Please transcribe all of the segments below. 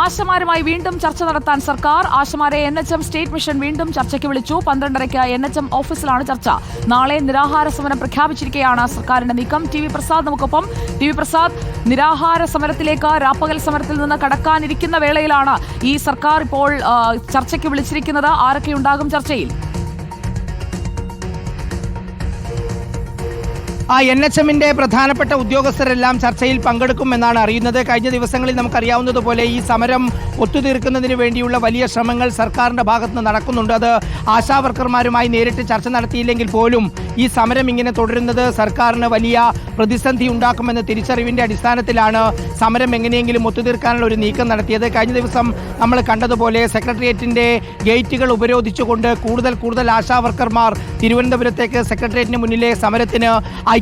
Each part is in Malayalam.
ആശമാരുമായി വീണ്ടും ചർച്ച നടത്താൻ സർക്കാർ. ആശമാരെ N H M state mission വീണ്ടും ചർച്ചയ്ക്ക് വിളിച്ചു. പന്ത്രണ്ടരയ്ക്ക് എൻ എച്ച് എം ഓഫീസിലാണ് ചർച്ച. നാളെ നിരാഹാര സമരം പ്രഖ്യാപിച്ചിരിക്കുകയാണ് സർക്കാരിന്റെ നീക്കം. ടി വി പ്രസാദ് നമുക്കൊപ്പം. ടി വി പ്രസാദ് നിരാഹാര സമരത്തിലേക്ക് രാപ്പകൽ സമരത്തിൽ നിന്ന് കടക്കാനിരിക്കുന്ന വേളയിലാണ് ഈ സർക്കാർ ഇപ്പോൾ ചർച്ചയ്ക്ക് വിളിച്ചിരിക്കുന്നത്. ആരൊക്കെ ഉണ്ടാകും ചർച്ചയിൽ? ആ എൻ എച്ച് എമ്മിന്റെ പ്രധാനപ്പെട്ട ഉദ്യോഗസ്ഥരെല്ലാം ചർച്ചയിൽ പങ്കെടുക്കുമെന്നാണ് അറിയുന്നത്. കഴിഞ്ഞ ദിവസങ്ങളിൽ നമുക്കറിയാവുന്നതുപോലെ ഈ സമരം ഒത്തുതീർക്കുന്നതിന് വേണ്ടിയുള്ള വലിയ ശ്രമങ്ങൾ സർക്കാരിന്റെ ഭാഗത്തുനിന്ന് നടക്കുന്നുണ്ട്. അത് ആശാവർക്കർമാരുമായി നേരിട്ട് ചർച്ച നടത്തിയില്ലെങ്കിൽ പോലും ഈ സമരം ഇങ്ങനെ തുടരുന്നത് സർക്കാരിന് വലിയ പ്രതിസന്ധി ഉണ്ടാക്കുമെന്ന തിരിച്ചറിവിന്റെ അടിസ്ഥാനത്തിലാണ് സമരം എങ്ങനെയെങ്കിലും ഒത്തുതീർക്കാനുള്ള ഒരു നീക്കം നടത്തിയത്. കഴിഞ്ഞ ദിവസം നമ്മൾ കണ്ടതുപോലെ സെക്രട്ടേറിയറ്റിന്റെ ഗേറ്റുകൾ ഉപരോധിച്ചുകൊണ്ട് കൂടുതൽ കൂടുതൽ ആശാവർക്കർമാർ തിരുവനന്തപുരത്തേക്ക് സെക്രട്ടേറിയറ്റിന് മുന്നിലെ സമരത്തിന്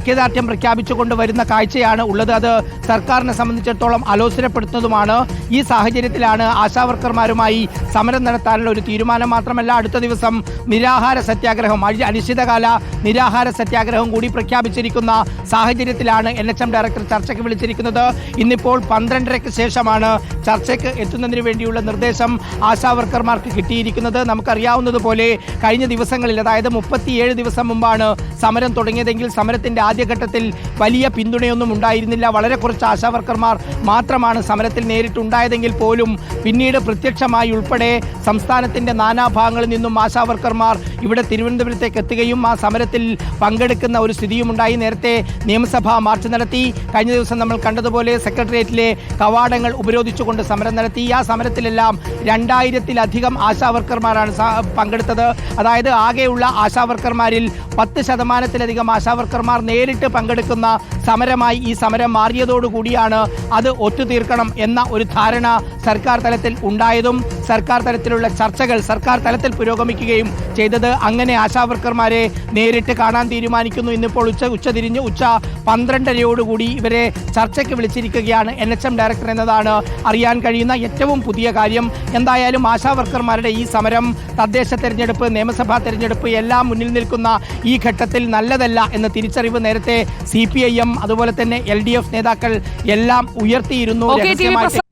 ഐക്യദാർഢ്യം പ്രഖ്യാപിച്ചുകൊണ്ട് വരുന്ന കാഴ്ചയാണ് ഉള്ളത്. അത് സർക്കാരിനെ സംബന്ധിച്ചിടത്തോളം ആലോചനപ്പെടുത്തുന്നതുമാണ് ഈ സാഹചര്യത്തിലാണ് ആശാവർക്കർമാരുമായി സമരം നടത്താനുള്ള ഒരു തീരുമാനം മാത്രമല്ല അടുത്ത ദിവസം നിരാഹാര സത്യാഗ്രഹം അനിശ്ചിതകാല നിരാഹാര സത്യാഗ്രഹം കൂടി പ്രഖ്യാപിച്ചിരിക്കുന്ന സാഹചര്യത്തിലാണ് എൻ എച്ച് എം ഡയറക്ടർ ചർച്ചയ്ക്ക് വിളിച്ചിരിക്കുന്നത്. ഇന്നിപ്പോൾ പന്ത്രണ്ടരയ്ക്ക് ശേഷമാണ് ചർച്ചയ്ക്ക് എത്തുന്നതിന് വേണ്ടിയുള്ള നിർദ്ദേശം ആശാവർക്കർമാർക്ക് കിട്ടിയിരിക്കുന്നത്. നമുക്കറിയാവുന്നതുപോലെ കഴിഞ്ഞ ദിവസങ്ങളിൽ അതായത് മുപ്പത്തിയേഴ് ദിവസം മുമ്പാണ് സമരം തുടങ്ങിയതെങ്കിൽ സമരത്തിന്റെ ആദ്യഘട്ടത്തിൽ വലിയ പിന്തുണയൊന്നും ഉണ്ടായിരുന്നില്ല. വളരെ കുറച്ച് ആശാവർക്കർമാർ മാത്രമാണ് സമരത്തിൽ നേരിട്ടുണ്ടായതെങ്കിൽ പോലും പിന്നീട് പ്രത്യക്ഷമായി ഉൾപ്പെടെ സംസ്ഥാനത്തിന്റെ നാനാഭാഗങ്ങളിൽ നിന്നും ആശാവർക്കർമാർ ഇവിടെ തിരുവനന്തപുരത്തേക്ക് എത്തുകയും ആ സമരത്തിൽ പങ്കെടുക്കുന്ന ഒരു സ്ഥിതിയുമുണ്ടായി. നേരത്തെ നിയമസഭ മാർച്ച് നടത്തി. കഴിഞ്ഞ ദിവസം നമ്മൾ കണ്ടതുപോലെ സെക്രട്ടേറിയറ്റിലെ കവാടങ്ങൾ ഉപരോധിച്ചുകൊണ്ട് സമരം നടത്തി. ആ സമരത്തിലെല്ലാം രണ്ടായിരത്തിലധികം ആശാവർക്കർമാരാണ് പങ്കെടുത്തത്. അതായത് ആകെയുള്ള ആശാവർക്കർമാരിൽ പത്ത് ശതമാനത്തിലധികം ആശാ വർക്കർമാർ നേരിട്ട് പങ്കെടുക്കുന്ന സമരമായി ഈ സമരം മാറിയതോടുകൂടിയാണ് അത് ഒത്തുതീർക്കണം എന്ന ഒരു ധാരണ സർക്കാർ തലത്തിൽ ഉണ്ടായതും സർക്കാർ തലത്തിലുള്ള ചർച്ചകൾ സർക്കാർ തലത്തിൽ പുരോഗമിക്കുകയും ചെയ്തത് അങ്ങനെ ആശാവർക്കർമാരെ നേരിട്ട് കാണാൻ തീരുമാനിക്കുന്നു. ഇന്നിപ്പോൾ ഉച്ച ഉച്ചതിരിഞ്ഞ് ഉച്ച പന്ത്രണ്ടരയോടുകൂടി ഇവരെ ചർച്ചയ്ക്ക് വിളിച്ചിരിക്കുകയാണ് എൻ എച്ച് എം ഡയറക്ടർ എന്നതാണ് അറിയാൻ കഴിയുന്ന ഏറ്റവും പുതിയ കാര്യം. എന്തായാലും ആശാവർക്കർമാരുടെ ഈ സമരം തദ്ദേശ തെരഞ്ഞെടുപ്പ് നിയമസഭാ തെരഞ്ഞെടുപ്പ് എല്ലാം മുന്നിൽ നിൽക്കുന്ന ഈ ഘട്ടത്തിൽ നല്ലതല്ല എന്ന തിരിച്ചറിവ് നേരത്തെ സി പി ഐ എം അതുപോലെ തന്നെ എൽ ഡി എഫ് നേതാക്കൾ എല്ലാം ഉയർത്തിയിരുന്നു